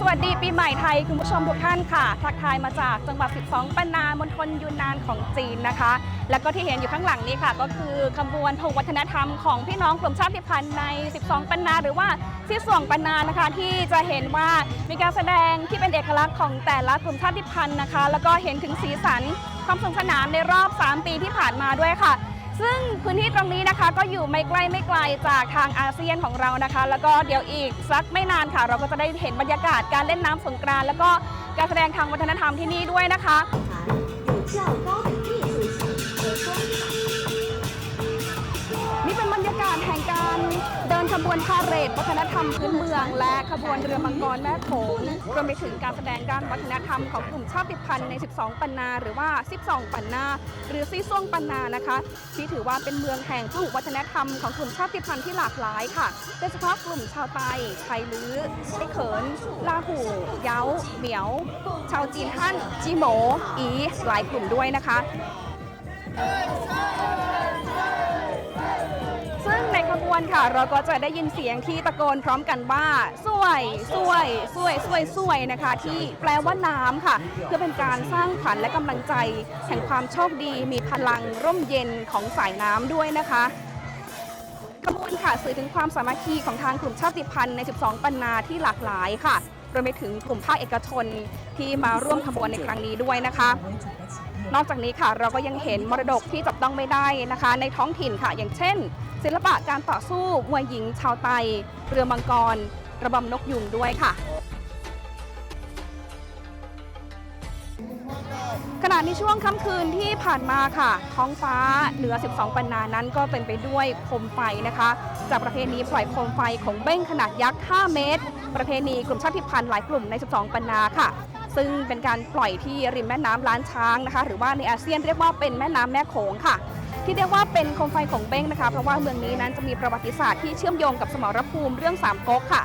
สวัสดีปีใหม่ไทยคุณผู้ชมทุกท่านค่ะ ทักทายมาจากจังหวัด 12 ปันนามณฑลยูนนานของจีนนะคะ แล้วก็ที่เห็นอยู่ข้างหลังนี้ค่ะ ก็คือขบวนธงวัฒนธรรมของพี่น้องกลุ่มชาติพันธุ์ใน 12 ปันนาหรือว่าที่ส่วงปันนานะคะ ที่จะเห็นว่ามีการแสดงที่เป็นเอกลักษณ์ของแต่ละกลุ่มชาติพันธุ์นะคะ แล้วก็เห็นถึงสีสันความสนุกสนานในรอบ 3 ปีที่ผ่านมาด้วยค่ะ ซึ่งพื้นที่ตรงนี้นะคะก็อยู่ไม่ใกล้ไม่ไกลจากทางอาเซียนของเรานะคะ แล้วก็เดี๋ยวอีกสักไม่นานค่ะ เราก็จะได้เห็นบรรยากาศการเล่นน้ำสงกรานต์แล้วก็การแสดงทางวัฒนธรรมที่นี่ด้วยนะคะ ขบวนพาเหรดวัฒนธรรมพื้นเมือง และขบวนเรือมังกรแม่โขงรวมไปถึงการแสดงด้านวัฒนธรรมของกลุ่มชาติพันธุ์ใน 12 ปันนา หรือว่า 12 ปันนา หรือซีซ่วงปันนานะคะ ที่ถือว่าเป็นเมืองแห่งพหุวัฒนธรรมของกลุ่มชาติพันธุ์ที่หลากหลายค่ะโดยเฉพาะกลุ่มชาวไตไทลื้อไต้เขิน ลาหูเย้าเหมียว ชาวจีนฮั่นจีโหมอีหลายกลุ่มด้วยนะคะ นขบวนค่ะ เราก็จะได้ยินเสียงที่ตะโกนพร้อมกันว่าสวยสวยสวยสวยสวยนะคะ ที่แปลว่าน้ำค่ะ เพื่อเป็นการสร้างขวัญและกำลังใจ แห่งความโชคดีมีพลังร่มเย็นของสายน้ำด้วยนะคะขบวนค่ะสื่อถึงความสามัคคีของทางกลุ่มชาติพันธุ์ใน 12 ปันนาที่หลากหลายค่ะรวมไปถึงกลุ่มภาคเอกชนที่มาร่วมขบวนในครั้งนี้ด้วยนะคะ นอกจากนี้ค่ะเราก็ยังเห็นมรดกที่จับต้องไม่ได้นะคะ ในท้องถิ่นค่ะ อย่างเช่น ศิลปะการต่อสู้มวยหญิงชาวไต เรือมังกร ระบำนกยุงด้วยค่ะ ขณะในช่วงค่ำคืนที่ผ่านมาค่ะ ท้องฟ้าเหนือ 12 ปันนานั้นก็เป็นไปด้วยโคมไฟนะคะ จากประเพณีปล่อยโคมไฟของเบ้งขนาดยักษ์ 5 เมตร ประเพณีกลุ่มชาติพันธุ์หลายกลุ่มใน 12 ปันนาค่ะซึ่งเป็นการปล่อยที่ริมแม่น้ำล้านช้างนะคะ หรือว่าในอาเซียนเรียกว่าเป็นแม่น้ำแม่โขงค่ะ ที่เรียกว่าเป็นโคมไฟของเบ้งนะคะ เพราะว่าเมืองนี้นั้นจะมีประวัติศาสตร์ที่เชื่อมโยงกับสมรภูมิเรื่องสามก๊กค่ะ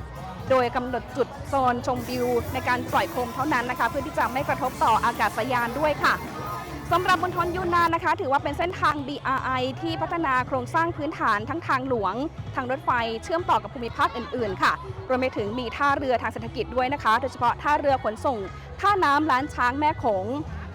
โดยกำหนดจุดโซนชมวิว ในการปล่อยโคมเท่านั้นนะคะ เพื่อที่จะไม่กระทบต่ออากาศยานด้วยค่ะสำหรับบนทนยูนนานนะคะ ถือว่าเป็นเส้นทาง BRI ที่พัฒนาโครงสร้างพื้นฐานทั้งทางหลวง ทางรถไฟเชื่อมต่อกับภูมิภาคอื่นๆ ค่ะ รวมไปถึงมีท่าเรือทางเศรษฐกิจด้วยนะคะ โดยเฉพาะท่าเรือขนส่ง ท่าน้ำล้านช้างแม่โขง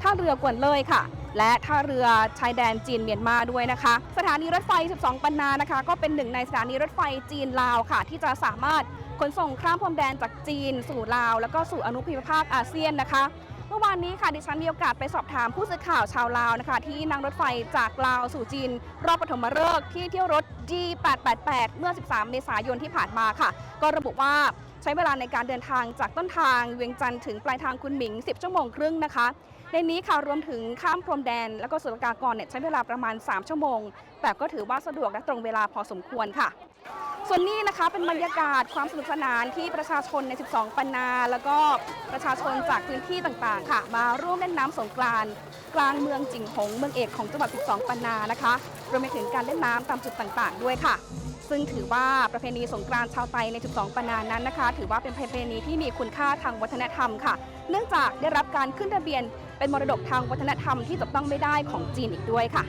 ท่าเรือกวนเลยค่ะ และท่าเรือชายแดนจีนเมียนมาด้วยนะคะ สถานีรถไฟ 12 ปันนานะคะ ก็เป็นหนึ่งในสถานีรถไฟจีนลาวค่ะ ที่จะสามารถขนส่งข้ามพรมแดนจากจีน สู่ลาว แล้วก็สู่อนุภูมิภาคอาเซียนนะคะเมื่อวานนี้ค่ะดิฉันมีโอกาสไปสอบถามผู้สื่อข่าวชาวลาวนะคะ ที่นั่งรถไฟจากลาวสู่จีน รอบปฐมฤกษ์ที่เที่ยวรถ G888 เมื่อ 13 เมษายนที่ผ่านมาค่ะ ก็ระบุว่า ใช้เวลาในการเดินทางจากต้นทางเวียงจันทร์ถึงปลายทางคุณหมิง 10 ชั่วโมงครึ่งนะคะ ในนี้ค่ะรวมถึงข้ามพรมแดน แล้วก็สุลกากรเนี่ยใช้เวลาประมาณ 3 ชั่วโมง แต่ก็ถือว่าสะดวกและตรงเวลาพอสมควรค่ะ ส่วนนี้นะคะเป็นบรรยากาศความสนุกสนานที่ประชาชนใน 12 ปันนา แล้วก็ประชาชนจากพื้นที่ต่างๆ ค่ะ มาร่วมเล่นน้ำสงกรานต์กลางเมืองจิงหง เมืองเอกของจังหวัด 12 ปันนานะคะรวมไปถึงการเล่นน้ำตามจุดต่างๆ ด้วยค่ะ ซึ่งถือว่าประเพณีสงกรานต์ชาวไทยใน 12ปนนานั้นนะคะ ถือว่าเป็นประเพณีที่มีคุณค่าทางวัฒนธรรมค่ะ เนื่องจากได้รับการขึ้นทะเบียน เป็นมรดกทางวัฒนธรรมที่จับต้องไม่ได้ของจีนอีกด้วยค่ะ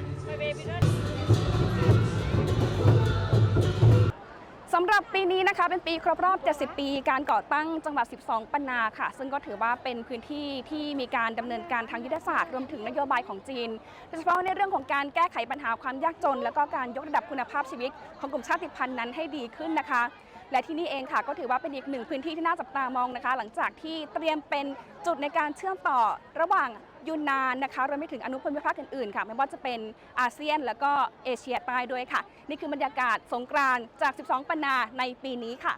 สำหรับปีนี้นะคะเป็นปีครบรอบ 70 ปีการก่อตั้งจังหวัด 12 ปันนาค่ะ ซึ่งก็ถือว่าเป็นพื้นที่ที่มีการดำเนินการทางยุทธศาสตร์รวมถึงนโยบายของจีน โดยเฉพาะในเรื่องของการแก้ไขปัญหาความยากจน แล้วก็การยกระดับคุณภาพชีวิตของกลุ่มชาติพันธุ์นั้นให้ดีขึ้นนะคะ และที่นี่เองค่ะก็ถือว่าเป็นอีกหนึ่งพื้นที่ที่น่าจับตามองนะคะ หลังจากที่เตรียมเป็นจุดในการเชื่อมต่อระหว่าง ยูนนานนะคะรวมไปถึงอนุภูมิภาคอื่นๆค่ะไม่ว่าจะเป็นอาเซียนแล้วก็เอเชียใต้ด้วยค่ะ นี่คือบรรยากาศสงกรานต์จาก 12 ปันนาในปีนี้ค่ะ